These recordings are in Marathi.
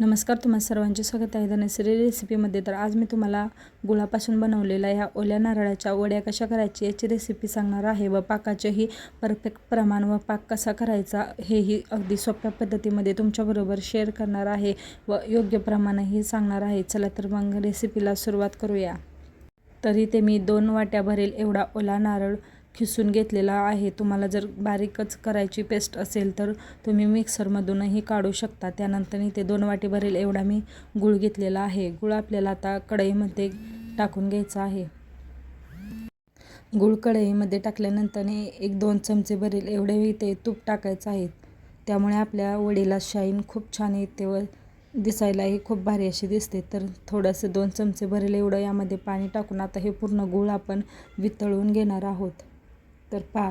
नमस्कार तुम्हाला सर्वांचे स्वागत आहे धनश्री रेसिपीमध्ये तर आज मी तुम्हाला गुळापासून बनवलेल्या ह्या ओल्या नारळाच्या वड्या कशा करायची याची रेसिपी सांगणार आहे व पाकाचेही परफेक्ट प्रमाण व पाक कसा करायचा हेही अगदी सोप्या पद्धतीमध्ये तुमच्याबरोबर शेअर करणार आहे व योग्य प्रमाणही सांगणार आहे. चला तर मग रेसिपीला सुरुवात करूया. तरी ते मी दोन वाट्या भरेल एवढा ओला नारळ खिसून घेतलेला आहे. तुम्हाला जर बारीकच करायची पेस्ट असेल तर तुम्ही मिक्सरमधूनही काढू शकता. त्यानंतर इथे दोन वाटी भरेल एवढा मी गूळ घेतलेला आहे. गूळ आपल्याला आता कढईमध्ये टाकून घ्यायचा आहे. गूळ कढईमध्ये टाकल्यानंतर एक दोन चमचे भरेल एवढे इथे तूप टाकायचं आहे. त्यामुळे आपल्या वडीला शाईन खूप छान येते व दिसायलाही खूप भारी अशी दिसते. तर थोडंसं दोन चमचे भरेल एवढं यामध्ये पाणी टाकून आता हे पूर्ण गूळ आपण वितळून घेणार आहोत. तर पा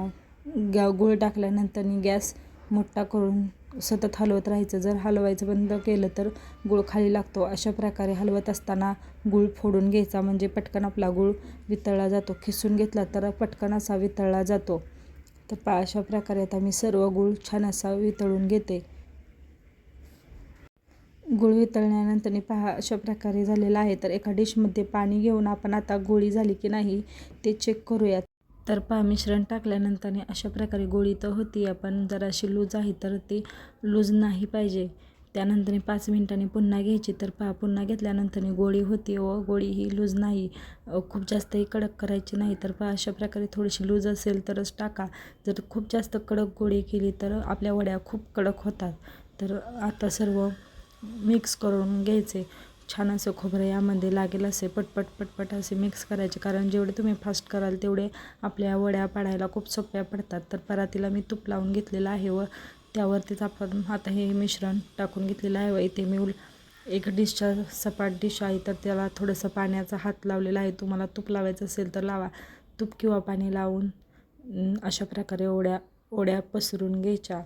गा गूळ टाकल्यानंतर गॅस मोठा करून सतत हलवत राहायचं. जर हलवायचं बंद केलं तर गूळ खाली लागतो. अशा प्रकारे हलवत असताना गूळ फोडून घ्यायचा. म्हणजे पटकन आपला गूळ वितळला जातो. खिसून घेतला तर पटकन असा वितळला जातो. तर पा अशा प्रकारे आता मी सर्व गूळ छान असा वितळून घेते. गूळ वितळल्यानंतर पहा अशा प्रकारे झालेला आहे. तर एका डिशमध्ये पाणी घेऊन आपण आता गोळी झाली की नाही ते चेक करूयात. तर पहा मिश्रण टाकल्यानंतर अशा प्रकारे गोळी तर होती आपण जराशी लूज आहे तर ती लूज नाही पाहिजे. त्यानंतर पाच मिनिटांनी पुन्हा घ्यायची. तर पहा पुन्हा घेतल्यानंतर गोळी होती व गोळी ही लूज नाही. खूप जास्तही कडक करायची नाही. तर पहा अशा प्रकारे थोडीशी लूज असेल तरच टाका. जर खूप जास्त कडक गोळी केली तर आपल्या वड्या खूप कडक होतात. तर आता सर्व मिक्स करून घ्यायचे. छान असं खोबरं यामध्ये लागेल असे पटपट पटपट असे मिक्स करायचे. कारण जेवढे तुम्ही फास्ट कराल तेवढे आपल्या वड्या पाडायला खूप सोप्या पडतात. तर परातीला मी तूप लावून घेतलेलं आहे व त्यावरतीच आपण आता हे मिश्रण टाकून घेतलेलं आहे व इथे मी उल एक डिशच्या सपाट डिश आहे तर त्याला थोडंसं पाण्याचा हात लावलेला आहे. तुम्हाला तूप लावायचं असेल तर लावा. तूप किंवा पाणी लावून अशा प्रकारे ओढ्या ओढ्या पसरून घ्यायच्या.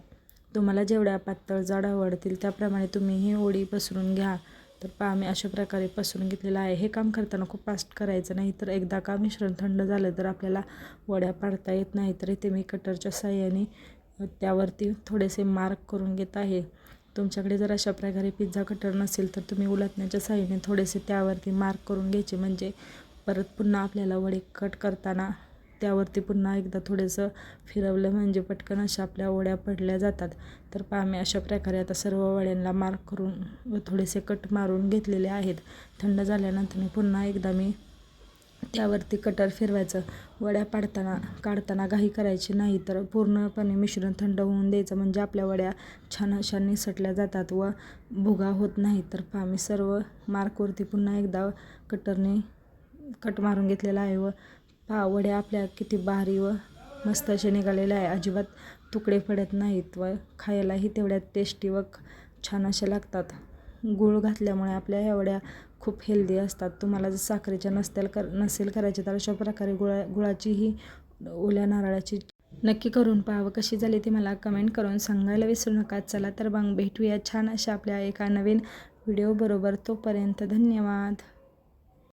तुम्हाला जेवढ्या पातळ जाड आवडतील त्याप्रमाणे तुम्ही ही ओढी पसरून घ्या. तर पहा मी अशा प्रकारे पसरून घेतलेलं आहे. हे काम करताना खूप फास्ट करायचं नाही तर एकदा का मिश्रण थंड झालं तर आपल्याला वड्या पाडता येत नाही. तर इथे मी कटरच्या साह्याने त्यावरती थोडेसे मार्क करून घेत आहे. तुमच्याकडे जर अशा प्रकारे पिझ्झा कटर नसेल तर तुम्ही उलटण्याच्या साह्याने थोडेसे त्यावरती मार्क करून घ्यायचे. म्हणजे परत पुन्हा आपल्याला वडे कट करताना त्यावरती पुन्हा एकदा थोडंसं फिरवलं म्हणजे पटकन अशा आपल्या वड्या पडल्या जातात. तर पहा अशा प्रकारे आता सर्व वड्यांना मार्क करून व थोडेसे कट मारून घेतलेले आहेत. थंड झाल्यानंतर मी पुन्हा एकदा मी त्यावरती कटर फिरवायचं. वड्या पाडताना काढताना घाई करायची नाही तर पूर्णपणे मिश्रण थंड होऊन द्यायचं म्हणजे आपल्या वड्या छान अशा निसटल्या जातात व भुगा होत नाही. तर पहा मी सर्व मार्कवरती पुन्हा एकदा कटरने कट मारून घेतलेला आहे व पहा वड्या आपल्या किती भारी व मस्त असे निघालेले आहे. अजिबात तुकडे पडत नाहीत व खायलाही तेवढ्या टेस्टी व छान अशा लागतात. गूळ घातल्यामुळे आपल्या ह्या वड्या खूप हेल्दी असतात. तुम्हाला जर साखरेच्या नसतील कर नसेल करायचे तर अशा प्रकारे गुळा गुळाचीही ओल्या नारळाची नक्की करून पाहावं. कशी झाली ती मला कमेंट करून सांगायला विसरू नका. चला तर मग भेटूया छान अशा आपल्या एका नवीन व्हिडिओबरोबर तोपर्यंत धन्यवाद.